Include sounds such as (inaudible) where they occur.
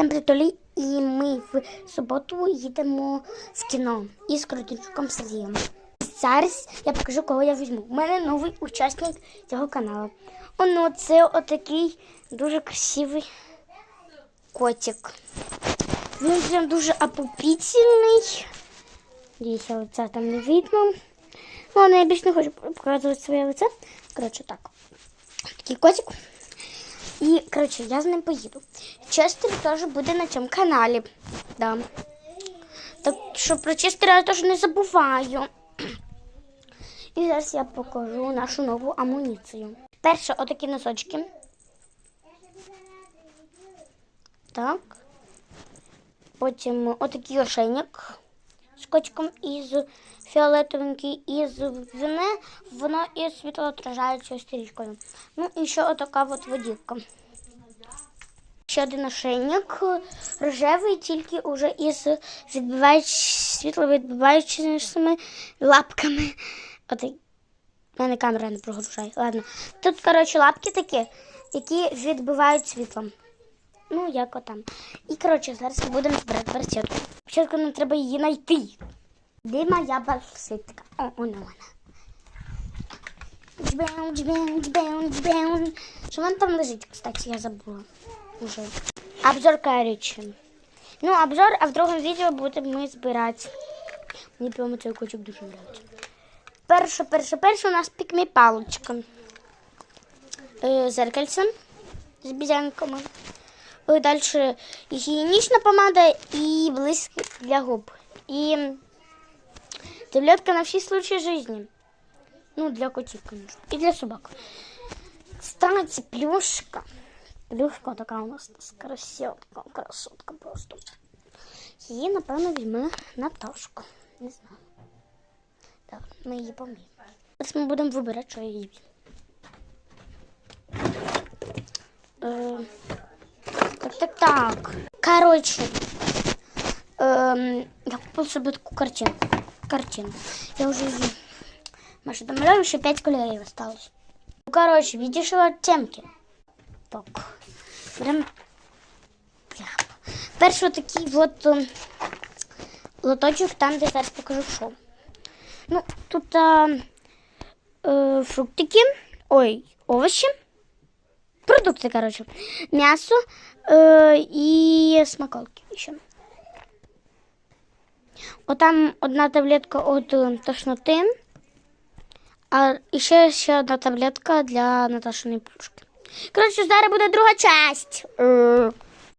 цьому притулі, і ми в суботу їдемо в кіно із Крутичком Сергієм. Зараз я покажу, кого я візьму. У мене новий учасник цього каналу. Оно це отакий дуже красивий котик. Він прям дуже опупительний. Дивіться, лиця там не видно. Ладно, я більше не хочу показувати своє лице. Коротше, так. Такий котик. І, коротше, я з ним поїду. Честер теж буде на цьому каналі. Да. Так що про Честера я теж не забуваю. (clears throat) І зараз я покажу нашу нову амуніцію. Перше, отакі носочки. Так. Потім отакий ошейник з котиком із фіолетовенький, із вине, воно із світлоотражаючою стрічкою. Ну і ще отака от водівка. Ще один ошейник рожевий, тільки уже із відбиваючи, світловідбиваючими лапками. Отак. У мене камера не прогружає. Ладно. Тут, коротше, лапки такі, які відбивають світлом. Ну, як отам. І, коротше, зараз ми будемо збирати барсетку. Спочатку нам треба її знайти. Де моя барсетка? О, вона вона. Джбеун, джбеун, джбеун, джбеун. Що вона там лежить, кстати, я забула. Уже. Обзор короче. Ну, обзор, а в другому відео будемо ми збирати. Мені прямо цей котик дуже подобається. Перше, перше, перше у нас пікмі паличка. Е, зеркальце з бізянками. Далі гігієнічна помада і блиск для губ. І таблетка на всі случаї життя. Ну, для котів, конечно. І для собак. Кстати, плюшка. Плюшка така у нас красотка, красотка просто. Її, напевно, візьме Наташка. Не знаю. Так, ми її поміємо. Зараз ми будемо вибирати, що її візьму. Е, так. Короче, эм, я купил себе таку картинку. Картину. Я уже ее, Маша, домовляю, еще пять кольорів осталось. Ну, короче, видишь его оттенки? Так. Прям... Прям. Перший такий вот ем, лоточок, там, де зараз покажу, що. Ну, тут а, е, фруктики, ой, овощи. Продукти, коротше. М'ясо е, і смаколки ще. Отам одна таблетка від е, тошноти, а ще, ще одна таблетка для Наташиної плюшки. Коротше, зараз буде друга часть. Е,